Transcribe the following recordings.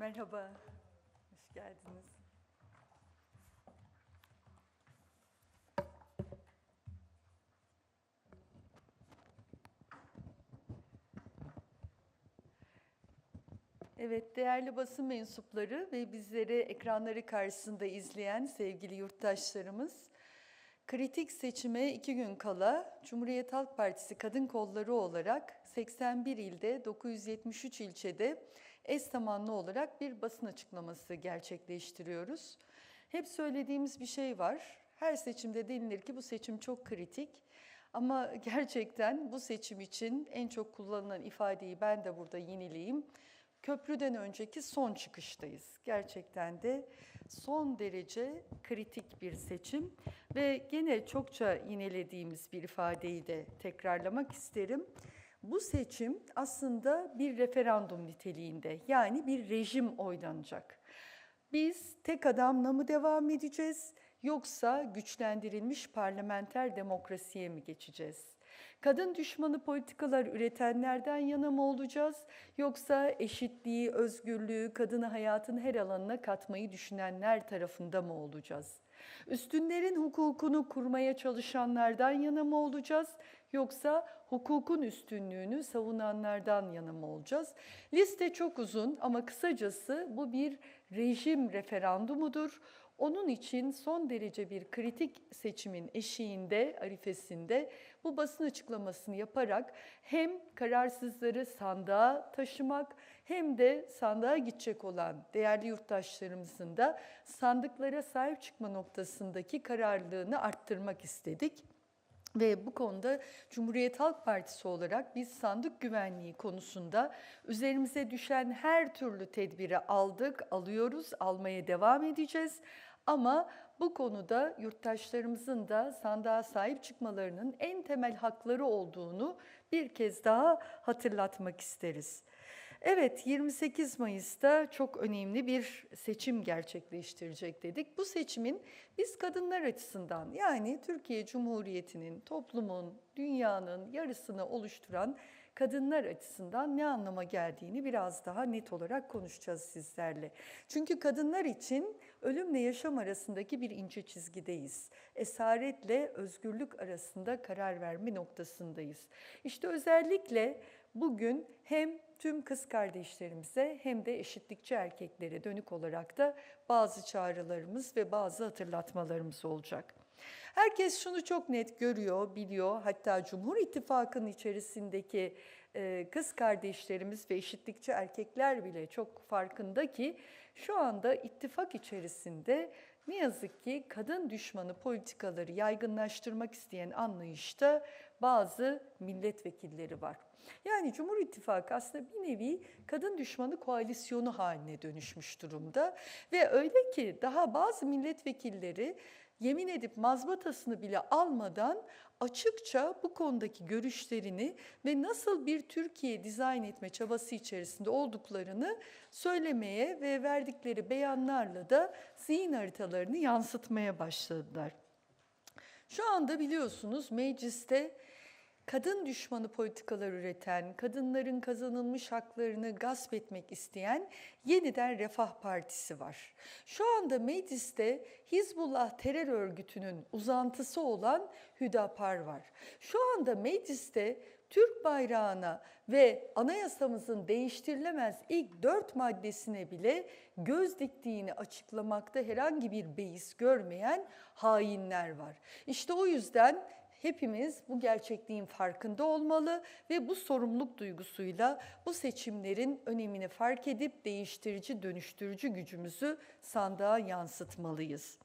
Merhaba, hoş geldiniz. Evet, değerli basın mensupları ve bizleri ekranları karşısında izleyen sevgili yurttaşlarımız, kritik seçime iki gün kala Cumhuriyet Halk Partisi kadın kolları olarak 81 ilde 973 ilçede eş zamanlı olarak bir basın açıklaması gerçekleştiriyoruz. Hep söylediğimiz bir şey var. Her seçimde denilir ki bu seçim çok kritik. Ama gerçekten bu seçim için en çok kullanılan ifadeyi ben de burada yineleyeyim. Köprüden önceki son çıkıştayız. Gerçekten de son derece kritik bir seçim ve gene çokça yinelediğimiz bir ifadeyi de tekrarlamak isterim. Bu seçim aslında bir referandum niteliğinde yani bir rejim oylanacak. Biz tek adamla mı devam edeceğiz yoksa güçlendirilmiş parlamenter demokrasiye mi geçeceğiz? Kadın düşmanı politikalar üretenlerden yana mı olacağız yoksa eşitliği, özgürlüğü, kadını hayatın her alanına katmayı düşünenler tarafında mı olacağız? Üstünlerin hukukunu kurmaya çalışanlardan yana mı olacağız yoksa hukukun üstünlüğünü savunanlardan yana mı olacağız? Liste çok uzun ama kısacası bu bir rejim referandumudur. Onun için son derece bir kritik seçimin eşiğinde, arifesinde bu basın açıklamasını yaparak hem kararsızları sandığa taşımak hem de sandığa gidecek olan değerli yurttaşlarımızın da sandıklara sahip çıkma noktasındaki kararlılığını arttırmak istedik. Ve bu konuda Cumhuriyet Halk Partisi olarak biz sandık güvenliği konusunda üzerimize düşen her türlü tedbiri aldık, alıyoruz, almaya devam edeceğiz. Ama bu konuda yurttaşlarımızın da sandığa sahip çıkmalarının en temel hakları olduğunu bir kez daha hatırlatmak isteriz. Evet 28 Mayıs'ta çok önemli bir seçim gerçekleştirecek dedik. Bu seçimin biz kadınlar açısından yani Türkiye Cumhuriyeti'nin, toplumun, dünyanın yarısını oluşturan kadınlar açısından ne anlama geldiğini biraz daha net olarak konuşacağız sizlerle. Çünkü kadınlar için ölümle yaşam arasındaki bir ince çizgideyiz. Esaretle özgürlük arasında karar verme noktasındayız. İşte özellikle bugün hem tüm kız kardeşlerimize hem de eşitlikçi erkeklere dönük olarak da bazı çağrılarımız ve bazı hatırlatmalarımız olacak. Herkes şunu çok net görüyor, biliyor. Hatta Cumhur İttifakı'nın içerisindeki e, kız kardeşlerimiz ve eşitlikçi erkekler bile çok farkında ki şu anda ittifak içerisinde ne yazık ki kadın düşmanı politikaları yaygınlaştırmak isteyen anlayışta bazı milletvekilleri var. Yani Cumhur İttifakı aslında bir nevi kadın düşmanı koalisyonu haline dönüşmüş durumda ve öyle ki daha bazı milletvekilleri yemin edip mazbatasını bile almadan açıkça bu konudaki görüşlerini ve nasıl bir Türkiye dizayn etme çabası içerisinde olduklarını söylemeye ve verdikleri beyanlarla da zihin haritalarını yansıtmaya başladılar. Şu anda biliyorsunuz mecliste kadın düşmanı politikalar üreten, kadınların kazanılmış haklarını gasp etmek isteyen yeniden Refah Partisi var. Şu anda mecliste Hizbullah terör örgütünün uzantısı olan Hüdapar var. Şu anda mecliste Türk bayrağına ve anayasamızın değiştirilemez ilk dört maddesine bile göz diktiğini açıklamakta herhangi bir beis görmeyen hainler var. İşte o yüzden hepimiz bu gerçekliğin farkında olmalı ve bu sorumluluk duygusuyla bu seçimlerin önemini fark edip değiştirici, dönüştürücü gücümüzü sandığa yansıtmalıyız.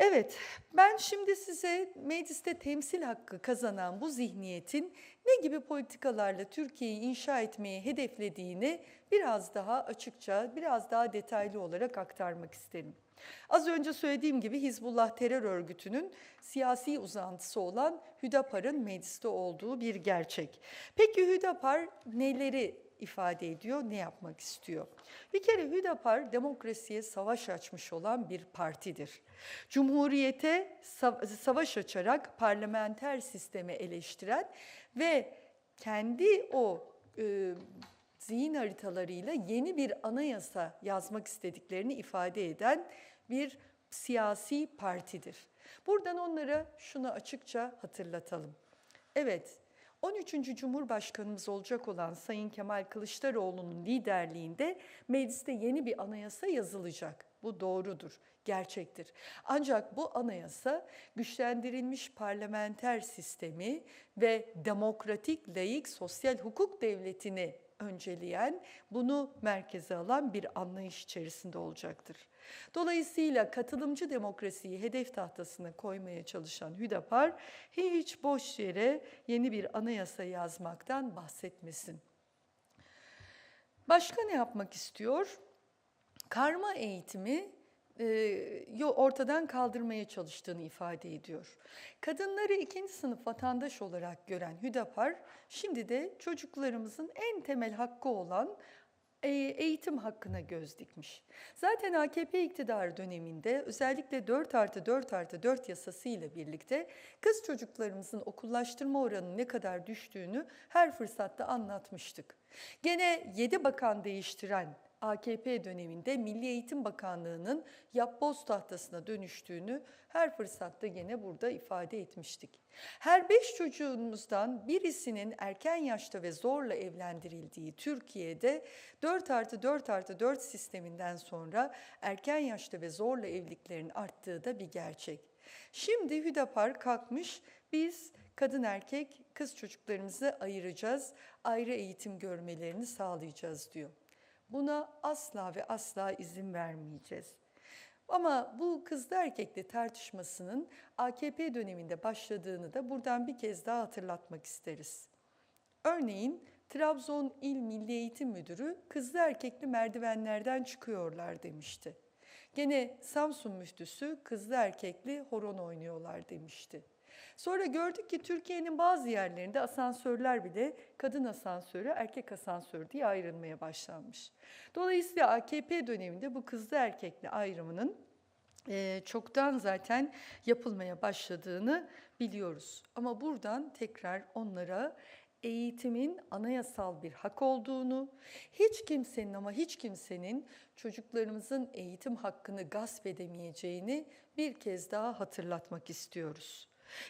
Evet, ben şimdi size mecliste temsil hakkı kazanan bu zihniyetin ne gibi politikalarla Türkiye'yi inşa etmeyi hedeflediğini biraz daha açıkça, biraz daha detaylı olarak aktarmak isterim. Az önce söylediğim gibi Hizbullah terör örgütünün siyasi uzantısı olan Hüdapar'ın mecliste olduğu bir gerçek. Peki Hüdapar neleri ifade ediyor, ne yapmak istiyor? Bir kere Hüdapar demokrasiye savaş açmış olan bir partidir. Cumhuriyete savaş açarak parlamenter sistemi eleştiren ve kendi o e, zihin haritalarıyla yeni bir anayasa yazmak istediklerini ifade eden bir siyasi partidir. Buradan onlara şunu açıkça hatırlatalım. Evet, 13. Cumhurbaşkanımız olacak olan Sayın Kemal Kılıçdaroğlu'nun liderliğinde mecliste yeni bir anayasa yazılacak. Bu doğrudur, gerçektir. Ancak bu anayasa güçlendirilmiş parlamenter sistemi ve demokratik, layık, sosyal hukuk devletini önceleyen, bunu merkeze alan bir anlayış içerisinde olacaktır. Dolayısıyla katılımcı demokrasiyi hedef tahtasına koymaya çalışan Hüdapar hiç boş yere yeni bir anayasa yazmaktan bahsetmesin. Başka ne yapmak istiyor? Karma eğitimi e, ortadan kaldırmaya çalıştığını ifade ediyor. Kadınları ikinci sınıf vatandaş olarak gören Hüdapar, şimdi de çocuklarımızın en temel hakkı olan e, eğitim hakkına göz dikmiş. Zaten AKP iktidarı döneminde özellikle 4 artı 4 artı 4 yasası ile birlikte kız çocuklarımızın okullaştırma oranının ne kadar düştüğünü her fırsatta anlatmıştık. Gene 7 bakan değiştiren AKP döneminde Milli Eğitim Bakanlığı'nın yapboz tahtasına dönüştüğünü her fırsatta gene burada ifade etmiştik. Her beş çocuğumuzdan birisinin erken yaşta ve zorla evlendirildiği Türkiye'de 4 artı 4 artı 4 sisteminden sonra erken yaşta ve zorla evliliklerin arttığı da bir gerçek. Şimdi Hüdapar kalkmış biz kadın erkek kız çocuklarımızı ayıracağız, ayrı eğitim görmelerini sağlayacağız diyor. Buna asla ve asla izin vermeyeceğiz. Ama bu kızlı erkekli tartışmasının AKP döneminde başladığını da buradan bir kez daha hatırlatmak isteriz. Örneğin Trabzon İl Milli Eğitim Müdürü kızlı erkekli merdivenlerden çıkıyorlar demişti. Gene Samsun müftüsü kızlı erkekli horon oynuyorlar demişti. Sonra gördük ki Türkiye'nin bazı yerlerinde asansörler bile kadın asansörü, erkek asansörü diye ayrılmaya başlanmış. Dolayısıyla AKP döneminde bu kızlı erkekli ayrımının e, çoktan zaten yapılmaya başladığını biliyoruz. Ama buradan tekrar onlara eğitimin anayasal bir hak olduğunu, hiç kimsenin ama hiç kimsenin çocuklarımızın eğitim hakkını gasp edemeyeceğini bir kez daha hatırlatmak istiyoruz.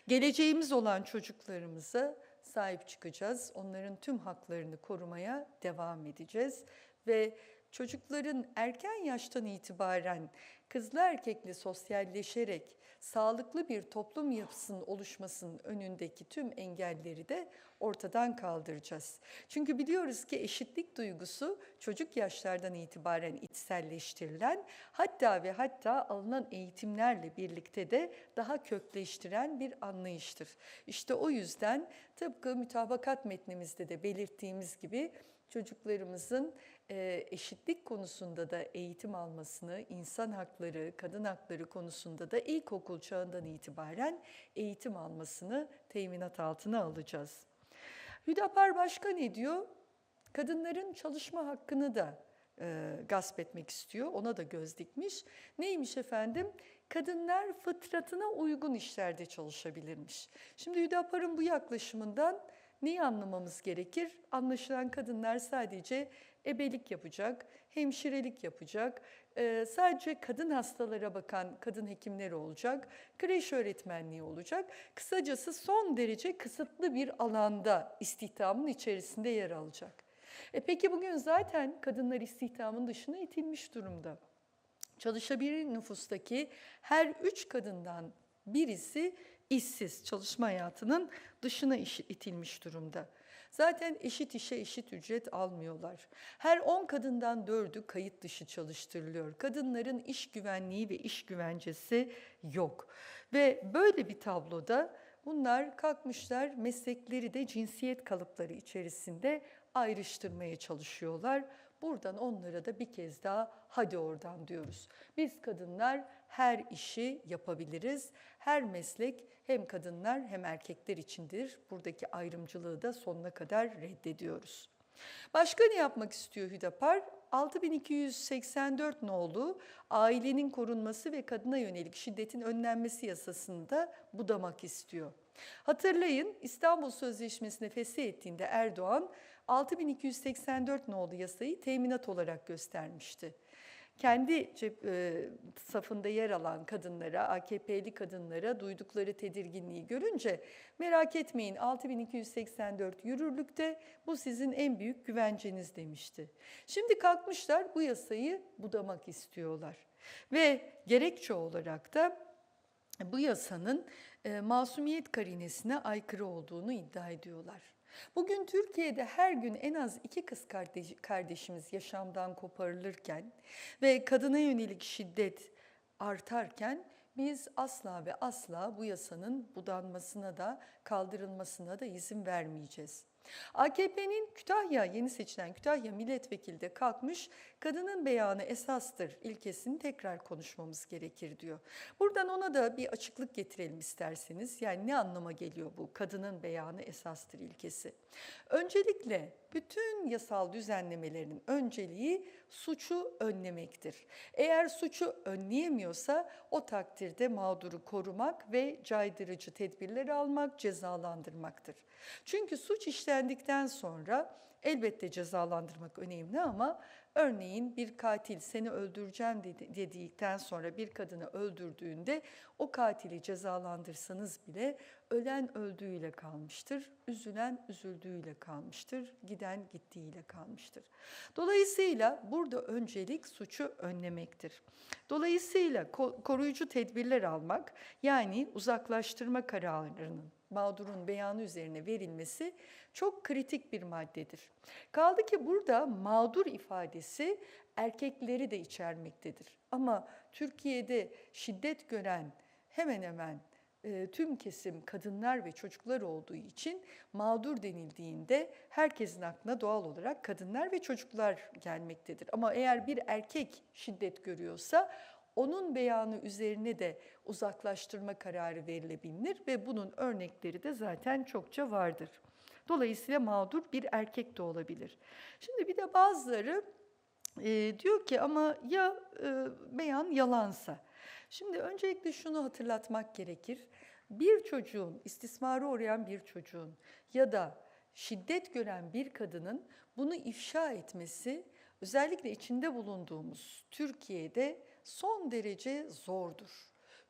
Geleceğimiz olan çocuklarımıza sahip çıkacağız. Onların tüm haklarını korumaya devam edeceğiz ve çocukların erken yaştan itibaren kızlı erkekli sosyalleşerek sağlıklı bir toplum yapısının oluşmasının önündeki tüm engelleri de ortadan kaldıracağız. Çünkü biliyoruz ki eşitlik duygusu çocuk yaşlardan itibaren içselleştirilen hatta ve hatta alınan eğitimlerle birlikte de daha kökleştiren bir anlayıştır. İşte o yüzden tıpkı mütabakat metnimizde de belirttiğimiz gibi çocuklarımızın eşitlik konusunda da eğitim almasını, insan hakları, kadın hakları konusunda da ilkokul çağından itibaren eğitim almasını teminat altına alacağız. Hüdapar Başkan ne diyor? Kadınların çalışma hakkını da gasp etmek istiyor. Ona da göz dikmiş. Neymiş efendim? Kadınlar fıtratına uygun işlerde çalışabilirmiş. Şimdi Hüdapar'ın bu yaklaşımından neyi anlamamız gerekir? Anlaşılan kadınlar sadece ebelik yapacak, hemşirelik yapacak, e, sadece kadın hastalara bakan kadın hekimleri olacak, kreş öğretmenliği olacak. Kısacası son derece kısıtlı bir alanda istihdamın içerisinde yer alacak. E peki bugün zaten kadınlar istihdamın dışına itilmiş durumda. Çalışabilir nüfustaki her üç kadından birisi işsiz, çalışma hayatının dışına itilmiş durumda. Zaten eşit işe eşit ücret almıyorlar. Her 10 kadından 4'ü kayıt dışı çalıştırılıyor. Kadınların iş güvenliği ve iş güvencesi yok. Ve böyle bir tabloda bunlar kalkmışlar meslekleri de cinsiyet kalıpları içerisinde ayrıştırmaya çalışıyorlar. Buradan onlara da bir kez daha hadi oradan diyoruz. Biz kadınlar her işi yapabiliriz. Her meslek hem kadınlar hem erkekler içindir. Buradaki ayrımcılığı da sonuna kadar reddediyoruz. Başka ne yapmak istiyor Hüdapar? 6284 nolu ailenin korunması ve kadına yönelik şiddetin önlenmesi yasasını da budamak istiyor. Hatırlayın İstanbul Sözleşmesi'ni fesih ettiğinde Erdoğan 6284 nolu yasayı teminat olarak göstermişti kendi cep, e, safında yer alan kadınlara, AKP'li kadınlara duydukları tedirginliği görünce merak etmeyin 6284 yürürlükte bu sizin en büyük güvenceniz demişti. Şimdi kalkmışlar bu yasayı budamak istiyorlar. Ve gerekçe olarak da bu yasanın e, masumiyet karinesine aykırı olduğunu iddia ediyorlar. Bugün Türkiye'de her gün en az iki kız kardeş, kardeşimiz yaşamdan koparılırken ve kadına yönelik şiddet artarken biz asla ve asla bu yasanın budanmasına da kaldırılmasına da izin vermeyeceğiz. AKP'nin Kütahya, yeni seçilen Kütahya milletvekili de kalkmış, kadının beyanı esastır ilkesini tekrar konuşmamız gerekir diyor. Buradan ona da bir açıklık getirelim isterseniz. Yani ne anlama geliyor bu kadının beyanı esastır ilkesi? Öncelikle bütün yasal düzenlemelerin önceliği suçu önlemektir. Eğer suçu önleyemiyorsa o takdirde mağduru korumak ve caydırıcı tedbirler almak, cezalandırmaktır. Çünkü suç işlendikten sonra elbette cezalandırmak önemli ama örneğin bir katil seni öldüreceğim dedikten sonra bir kadını öldürdüğünde o katili cezalandırsanız bile ölen öldüğüyle kalmıştır, üzülen üzüldüğüyle kalmıştır, giden gittiğiyle kalmıştır. Dolayısıyla burada öncelik suçu önlemektir. Dolayısıyla koruyucu tedbirler almak yani uzaklaştırma kararının mağdurun beyanı üzerine verilmesi çok kritik bir maddedir. Kaldı ki burada mağdur ifadesi erkekleri de içermektedir. Ama Türkiye'de şiddet gören hemen hemen e, tüm kesim kadınlar ve çocuklar olduğu için mağdur denildiğinde herkesin aklına doğal olarak kadınlar ve çocuklar gelmektedir. Ama eğer bir erkek şiddet görüyorsa onun beyanı üzerine de uzaklaştırma kararı verilebilir ve bunun örnekleri de zaten çokça vardır. Dolayısıyla mağdur bir erkek de olabilir. Şimdi bir de bazıları e, diyor ki ama ya e, beyan yalansa? Şimdi öncelikle şunu hatırlatmak gerekir. Bir çocuğun, istismara uğrayan bir çocuğun ya da şiddet gören bir kadının bunu ifşa etmesi özellikle içinde bulunduğumuz Türkiye'de son derece zordur.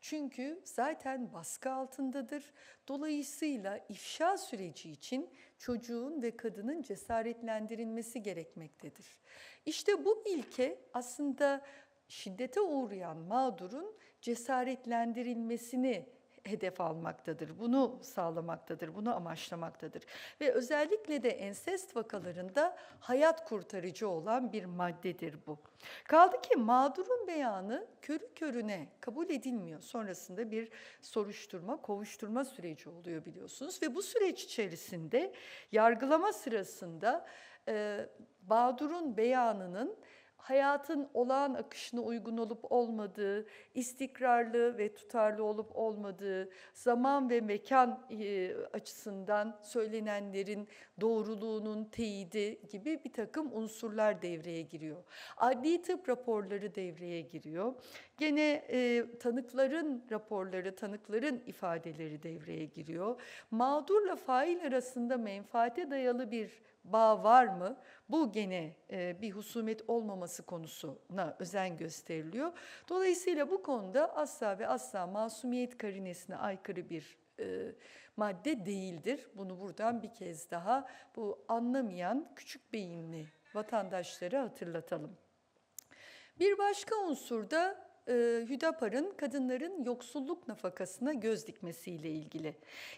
Çünkü zaten baskı altındadır. Dolayısıyla ifşa süreci için çocuğun ve kadının cesaretlendirilmesi gerekmektedir. İşte bu ilke aslında şiddete uğrayan mağdurun cesaretlendirilmesini hedef almaktadır. Bunu sağlamaktadır, bunu amaçlamaktadır. Ve özellikle de ensest vakalarında hayat kurtarıcı olan bir maddedir bu. Kaldı ki mağdurun beyanı körü körüne kabul edilmiyor. Sonrasında bir soruşturma, kovuşturma süreci oluyor biliyorsunuz. Ve bu süreç içerisinde yargılama sırasında e, mağdurun beyanının hayatın olağan akışına uygun olup olmadığı, istikrarlı ve tutarlı olup olmadığı, zaman ve mekan e, açısından söylenenlerin doğruluğunun teyidi gibi bir takım unsurlar devreye giriyor. Adli tıp raporları devreye giriyor. Gene e, tanıkların raporları, tanıkların ifadeleri devreye giriyor. Mağdurla fail arasında menfaate dayalı bir bağ var mı? Bu gene e, bir husumet olmaması konusuna özen gösteriliyor. Dolayısıyla bu konuda asla ve asla masumiyet karinesine aykırı bir e, madde değildir. Bunu buradan bir kez daha bu anlamayan küçük beyinli vatandaşları hatırlatalım. Bir başka unsur da Hüdapar'ın kadınların yoksulluk nafakasına göz dikmesiyle ilgili.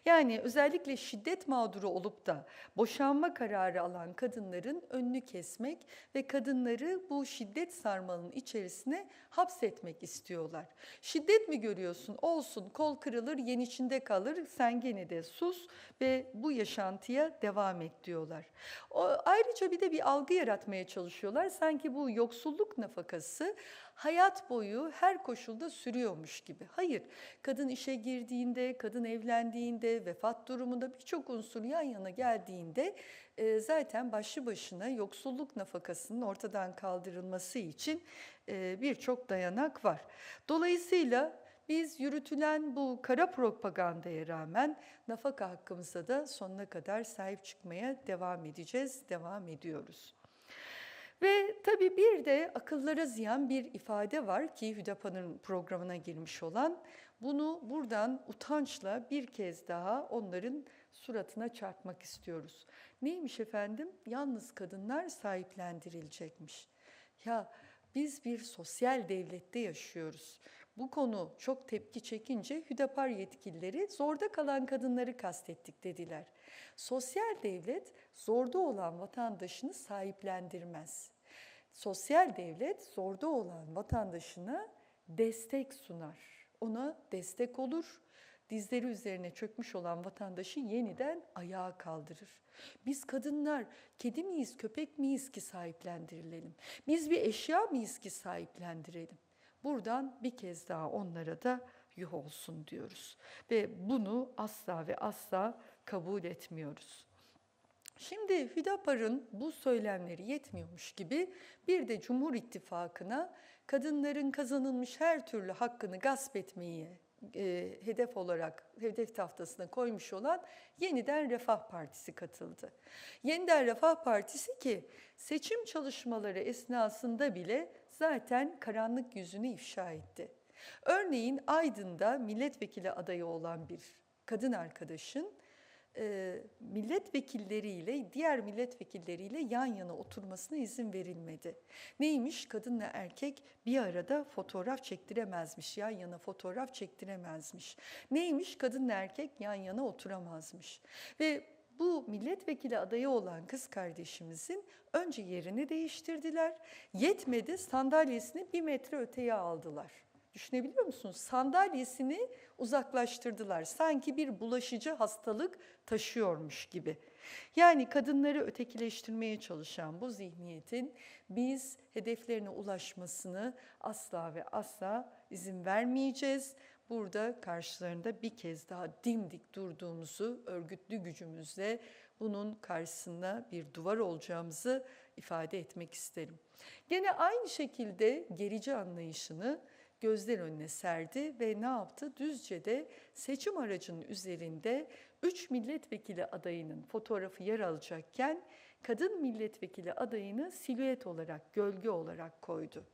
Yani özellikle şiddet mağduru olup da boşanma kararı alan kadınların önünü kesmek ve kadınları bu şiddet sarmalının içerisine hapsetmek istiyorlar. Şiddet mi görüyorsun? Olsun, kol kırılır, yen içinde kalır, sen gene de sus ve bu yaşantıya devam et diyorlar. O, ayrıca bir de bir algı yaratmaya çalışıyorlar. Sanki bu yoksulluk nafakası hayat boyu her koşulda sürüyormuş gibi. Hayır, kadın işe girdiğinde, kadın evlendiğinde, vefat durumunda birçok unsur yan yana geldiğinde e, zaten başlı başına yoksulluk nafakasının ortadan kaldırılması için e, birçok dayanak var. Dolayısıyla Biz yürütülen bu kara propagandaya rağmen nafaka hakkımıza da sonuna kadar sahip çıkmaya devam edeceğiz, devam ediyoruz. Ve tabii bir de akıllara ziyan bir ifade var ki Hüdapa'nın programına girmiş olan. Bunu buradan utançla bir kez daha onların suratına çarpmak istiyoruz. Neymiş efendim? Yalnız kadınlar sahiplendirilecekmiş. Ya biz bir sosyal devlette yaşıyoruz. Bu konu çok tepki çekince Hüdapar yetkilileri zorda kalan kadınları kastettik dediler. Sosyal devlet zorda olan vatandaşını sahiplendirmez. Sosyal devlet zorda olan vatandaşına destek sunar. Ona destek olur. Dizleri üzerine çökmüş olan vatandaşı yeniden ayağa kaldırır. Biz kadınlar kedi miyiz, köpek miyiz ki sahiplendirilelim? Biz bir eşya mıyız ki sahiplendirelim? Buradan bir kez daha onlara da yuh olsun diyoruz. Ve bunu asla ve asla kabul etmiyoruz. Şimdi Hüdapar'ın bu söylemleri yetmiyormuş gibi bir de Cumhur İttifakı'na kadınların kazanılmış her türlü hakkını gasp etmeyi e, hedef olarak hedef tahtasına koymuş olan Yeniden Refah Partisi katıldı. Yeniden Refah Partisi ki seçim çalışmaları esnasında bile zaten karanlık yüzünü ifşa etti. Örneğin Aydın'da milletvekili adayı olan bir kadın arkadaşın e, milletvekilleriyle, diğer milletvekilleriyle yan yana oturmasına izin verilmedi. Neymiş? Kadınla erkek bir arada fotoğraf çektiremezmiş, yan yana fotoğraf çektiremezmiş. Neymiş? Kadınla erkek yan yana oturamazmış. Ve bu milletvekili adayı olan kız kardeşimizin önce yerini değiştirdiler. Yetmedi sandalyesini bir metre öteye aldılar. Düşünebiliyor musunuz? Sandalyesini uzaklaştırdılar. Sanki bir bulaşıcı hastalık taşıyormuş gibi. Yani kadınları ötekileştirmeye çalışan bu zihniyetin biz hedeflerine ulaşmasını asla ve asla izin vermeyeceğiz. Burada karşılarında bir kez daha dimdik durduğumuzu örgütlü gücümüzle bunun karşısında bir duvar olacağımızı ifade etmek isterim. Gene aynı şekilde gerici anlayışını gözler önüne serdi ve ne yaptı? Düzce'de seçim aracının üzerinde 3 milletvekili adayının fotoğrafı yer alacakken kadın milletvekili adayını silüet olarak, gölge olarak koydu.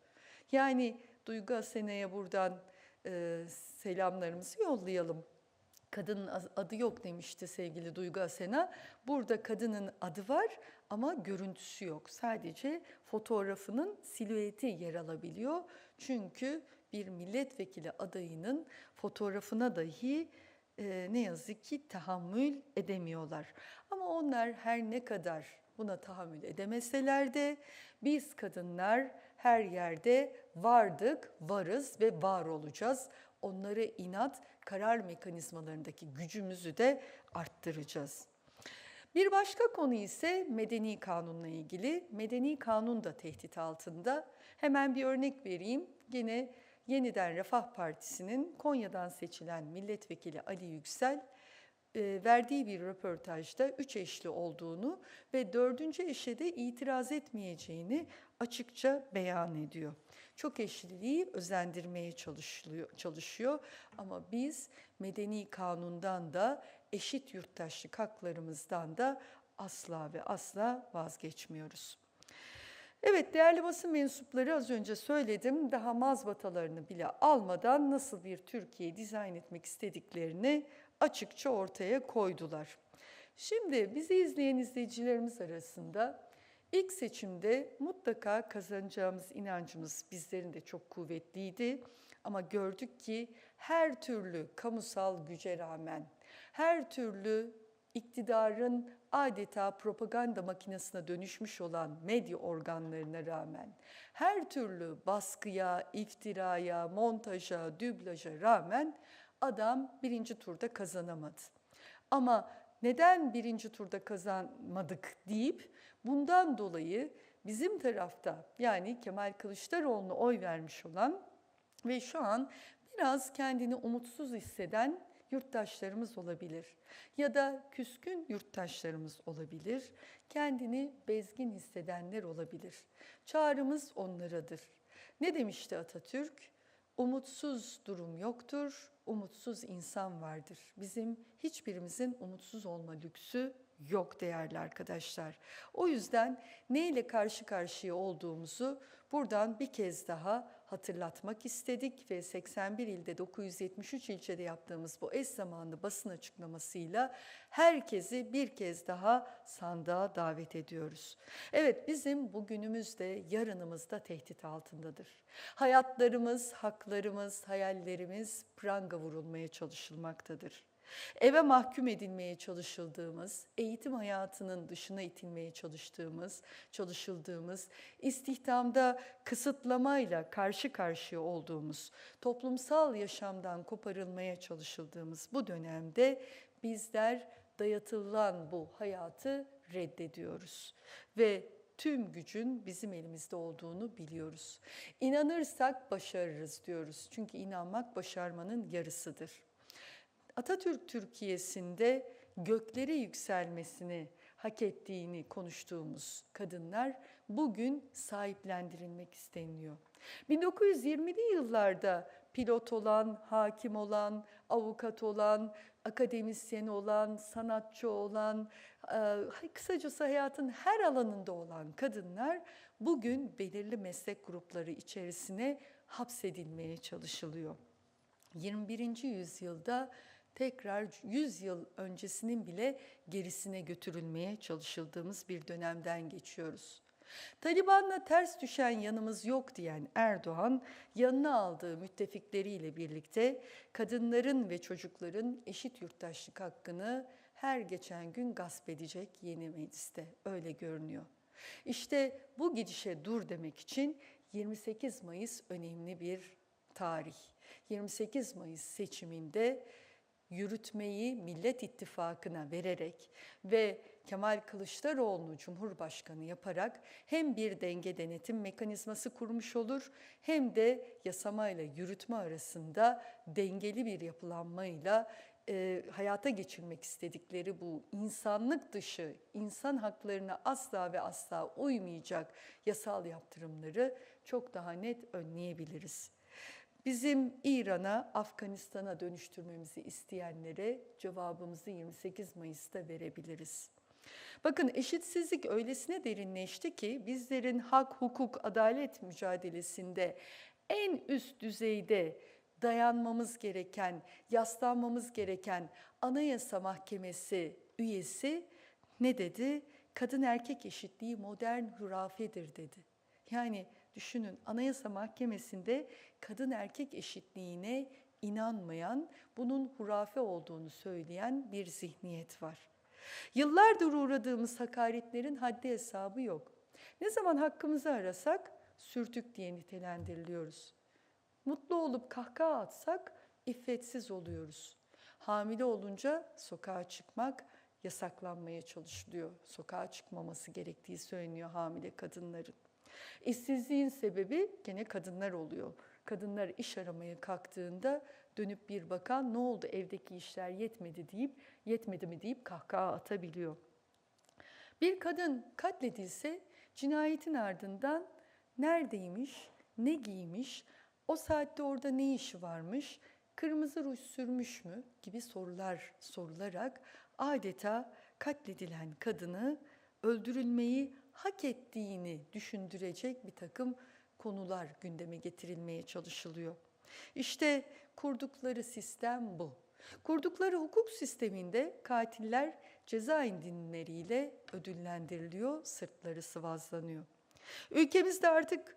Yani Duygu Asena'ya buradan e, selamlarımızı yollayalım. Kadının adı yok demişti sevgili Duygu Asena. Burada kadının adı var ama görüntüsü yok. Sadece fotoğrafının silüeti yer alabiliyor. Çünkü bir milletvekili adayının fotoğrafına dahi e, ne yazık ki tahammül edemiyorlar. Ama onlar her ne kadar buna tahammül edemeseler de biz kadınlar her yerde vardık, varız ve var olacağız. Onlara inat karar mekanizmalarındaki gücümüzü de arttıracağız. Bir başka konu ise medeni kanunla ilgili. Medeni kanun da tehdit altında. Hemen bir örnek vereyim. Yine Yeniden Refah Partisi'nin Konya'dan seçilen milletvekili Ali Yüksel e, verdiği bir röportajda üç eşli olduğunu ve dördüncü eşe de itiraz etmeyeceğini açıkça beyan ediyor. Çok eşliliği özendirmeye çalışıyor, çalışıyor ama biz medeni kanundan da eşit yurttaşlık haklarımızdan da asla ve asla vazgeçmiyoruz. Evet değerli basın mensupları az önce söyledim daha mazbatalarını bile almadan nasıl bir Türkiye dizayn etmek istediklerini açıkça ortaya koydular. Şimdi bizi izleyen izleyicilerimiz arasında ilk seçimde mutlaka kazanacağımız inancımız bizlerin de çok kuvvetliydi. Ama gördük ki her türlü kamusal güce rağmen, her türlü iktidarın adeta propaganda makinesine dönüşmüş olan medya organlarına rağmen, her türlü baskıya, iftiraya, montaja, dublaja rağmen adam birinci turda kazanamadı. Ama neden birinci turda kazanmadık deyip bundan dolayı bizim tarafta yani Kemal Kılıçdaroğlu'na oy vermiş olan ve şu an biraz kendini umutsuz hisseden yurttaşlarımız olabilir ya da küskün yurttaşlarımız olabilir. Kendini bezgin hissedenler olabilir. Çağrımız onlaradır. Ne demişti Atatürk? Umutsuz durum yoktur, umutsuz insan vardır. Bizim hiçbirimizin umutsuz olma lüksü yok değerli arkadaşlar. O yüzden neyle karşı karşıya olduğumuzu buradan bir kez daha hatırlatmak istedik ve 81 ilde 973 ilçede yaptığımız bu eş zamanlı basın açıklamasıyla herkesi bir kez daha sandığa davet ediyoruz. Evet bizim bugünümüz de yarınımız da tehdit altındadır. Hayatlarımız, haklarımız, hayallerimiz pranga vurulmaya çalışılmaktadır. Eve mahkum edilmeye çalışıldığımız, eğitim hayatının dışına itilmeye çalıştığımız, çalışıldığımız, istihdamda kısıtlamayla karşı karşıya olduğumuz, toplumsal yaşamdan koparılmaya çalışıldığımız bu dönemde bizler dayatılan bu hayatı reddediyoruz ve tüm gücün bizim elimizde olduğunu biliyoruz. İnanırsak başarırız diyoruz. Çünkü inanmak başarmanın yarısıdır. Atatürk Türkiye'sinde göklere yükselmesini hak ettiğini konuştuğumuz kadınlar bugün sahiplendirilmek isteniyor. 1920'li yıllarda pilot olan, hakim olan, avukat olan, akademisyen olan, sanatçı olan, kısacası hayatın her alanında olan kadınlar bugün belirli meslek grupları içerisine hapsedilmeye çalışılıyor. 21. yüzyılda tekrar 100 yıl öncesinin bile gerisine götürülmeye çalışıldığımız bir dönemden geçiyoruz. Taliban'la ters düşen yanımız yok diyen Erdoğan, yanına aldığı müttefikleriyle birlikte kadınların ve çocukların eşit yurttaşlık hakkını her geçen gün gasp edecek yeni mecliste. Öyle görünüyor. İşte bu gidişe dur demek için 28 Mayıs önemli bir tarih. 28 Mayıs seçiminde yürütmeyi Millet İttifakı'na vererek ve Kemal Kılıçdaroğlu'nu Cumhurbaşkanı yaparak hem bir denge denetim mekanizması kurmuş olur hem de yasamayla yürütme arasında dengeli bir yapılanmayla e, hayata geçirmek istedikleri bu insanlık dışı, insan haklarına asla ve asla uymayacak yasal yaptırımları çok daha net önleyebiliriz. Bizim İran'a, Afganistan'a dönüştürmemizi isteyenlere cevabımızı 28 Mayıs'ta verebiliriz. Bakın eşitsizlik öylesine derinleşti ki bizlerin hak, hukuk, adalet mücadelesinde en üst düzeyde dayanmamız gereken, yaslanmamız gereken Anayasa Mahkemesi üyesi ne dedi? Kadın erkek eşitliği modern hurafedir dedi. Yani düşünün Anayasa Mahkemesi'nde kadın erkek eşitliğine inanmayan, bunun hurafe olduğunu söyleyen bir zihniyet var. Yıllardır uğradığımız hakaretlerin haddi hesabı yok. Ne zaman hakkımızı arasak sürtük diye nitelendiriliyoruz. Mutlu olup kahkaha atsak iffetsiz oluyoruz. Hamile olunca sokağa çıkmak yasaklanmaya çalışılıyor. Sokağa çıkmaması gerektiği söyleniyor hamile kadınların. İşsizliğin sebebi gene kadınlar oluyor. Kadınlar iş aramaya kalktığında dönüp bir bakan ne oldu evdeki işler yetmedi deyip yetmedi mi deyip kahkaha atabiliyor. Bir kadın katledilse cinayetin ardından neredeymiş, ne giymiş, o saatte orada ne işi varmış, kırmızı ruj sürmüş mü gibi sorular sorularak adeta katledilen kadını öldürülmeyi hak ettiğini düşündürecek bir takım konular gündeme getirilmeye çalışılıyor. İşte kurdukları sistem bu. Kurdukları hukuk sisteminde katiller ceza indirimleriyle ödüllendiriliyor, sırtları sıvazlanıyor. Ülkemizde artık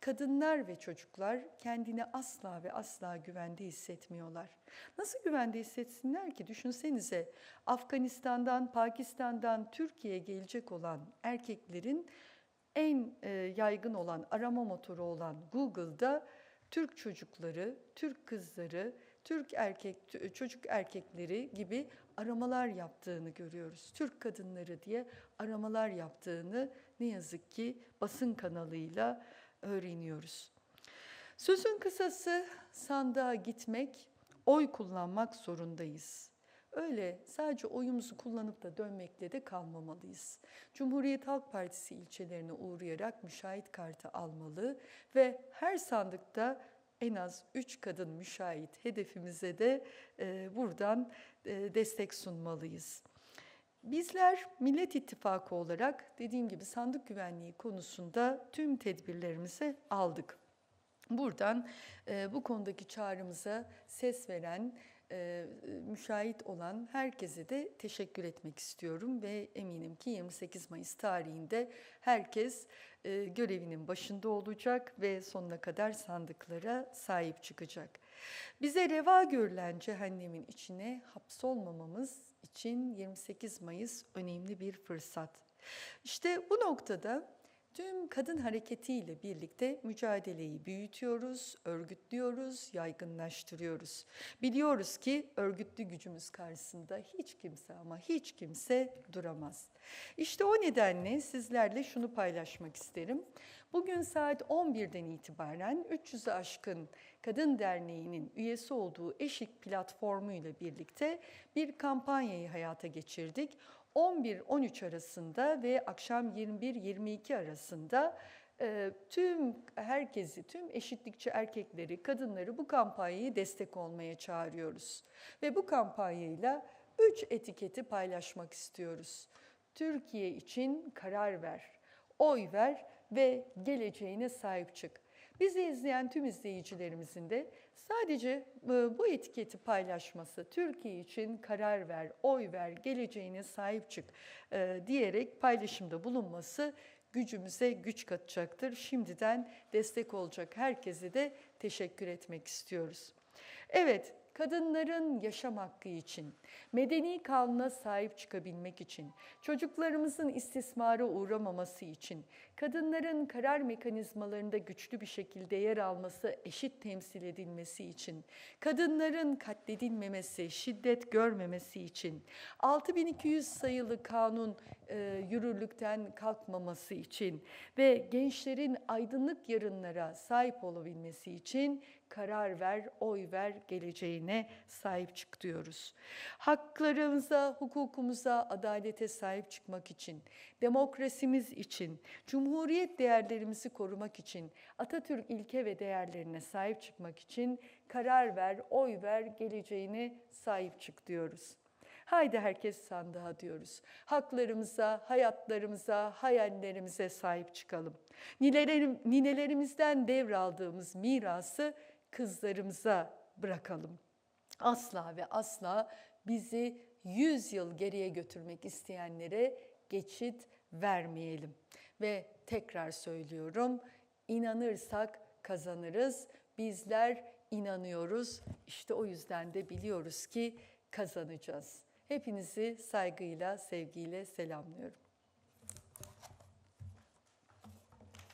kadınlar ve çocuklar kendini asla ve asla güvende hissetmiyorlar. Nasıl güvende hissetsinler ki? Düşünsenize Afganistan'dan, Pakistan'dan Türkiye'ye gelecek olan erkeklerin en e, yaygın olan arama motoru olan Google'da Türk çocukları, Türk kızları, Türk erkek çocuk erkekleri gibi aramalar yaptığını görüyoruz. Türk kadınları diye aramalar yaptığını ne yazık ki basın kanalıyla öğreniyoruz. Sözün kısası sandığa gitmek, oy kullanmak zorundayız. Öyle sadece oyumuzu kullanıp da dönmekle de kalmamalıyız. Cumhuriyet Halk Partisi ilçelerine uğrayarak müşahit kartı almalı ve her sandıkta en az 3 kadın müşahit hedefimize de e, buradan e, destek sunmalıyız. Bizler Millet İttifakı olarak dediğim gibi sandık güvenliği konusunda tüm tedbirlerimizi aldık. Buradan e, bu konudaki çağrımıza ses veren, e, müşahit olan herkese de teşekkür etmek istiyorum ve eminim ki 28 Mayıs tarihinde herkes e, görevinin başında olacak ve sonuna kadar sandıklara sahip çıkacak. Bize reva görülen cehennemin içine hapsolmamamız için 28 Mayıs önemli bir fırsat. İşte bu noktada Tüm kadın hareketiyle birlikte mücadeleyi büyütüyoruz, örgütlüyoruz, yaygınlaştırıyoruz. Biliyoruz ki örgütlü gücümüz karşısında hiç kimse ama hiç kimse duramaz. İşte o nedenle sizlerle şunu paylaşmak isterim. Bugün saat 11'den itibaren 300'ü aşkın Kadın Derneği'nin üyesi olduğu Eşik platformu ile birlikte bir kampanyayı hayata geçirdik. 11-13 arasında ve akşam 21-22 arasında e, tüm herkesi, tüm eşitlikçi erkekleri, kadınları bu kampanyayı destek olmaya çağırıyoruz. Ve bu kampanyayla üç etiketi paylaşmak istiyoruz. Türkiye için karar ver, oy ver ve geleceğine sahip çık. Bizi izleyen tüm izleyicilerimizin de sadece e, bu etiketi paylaşması, Türkiye için karar ver, oy ver, geleceğine sahip çık e, diyerek paylaşımda bulunması gücümüze güç katacaktır. Şimdiden destek olacak herkese de teşekkür etmek istiyoruz. Evet, kadınların yaşam hakkı için, medeni kanuna sahip çıkabilmek için, çocuklarımızın istismara uğramaması için, kadınların karar mekanizmalarında güçlü bir şekilde yer alması, eşit temsil edilmesi için, kadınların katledilmemesi, şiddet görmemesi için, 6200 sayılı kanun e, yürürlükten kalkmaması için ve gençlerin aydınlık yarınlara sahip olabilmesi için karar ver, oy ver, geleceğine sahip çık diyoruz. Haklarımıza, hukukumuza, adalete sahip çıkmak için, demokrasimiz için, cumhuriyet değerlerimizi korumak için, Atatürk ilke ve değerlerine sahip çıkmak için karar ver, oy ver, geleceğine sahip çık diyoruz. Haydi herkes sandığa diyoruz. Haklarımıza, hayatlarımıza, hayallerimize sahip çıkalım. Ninelerim, ninelerimizden devraldığımız mirası kızlarımıza bırakalım. Asla ve asla bizi 100 yıl geriye götürmek isteyenlere geçit vermeyelim. Ve tekrar söylüyorum, inanırsak kazanırız. Bizler inanıyoruz. İşte o yüzden de biliyoruz ki kazanacağız. Hepinizi saygıyla, sevgiyle selamlıyorum.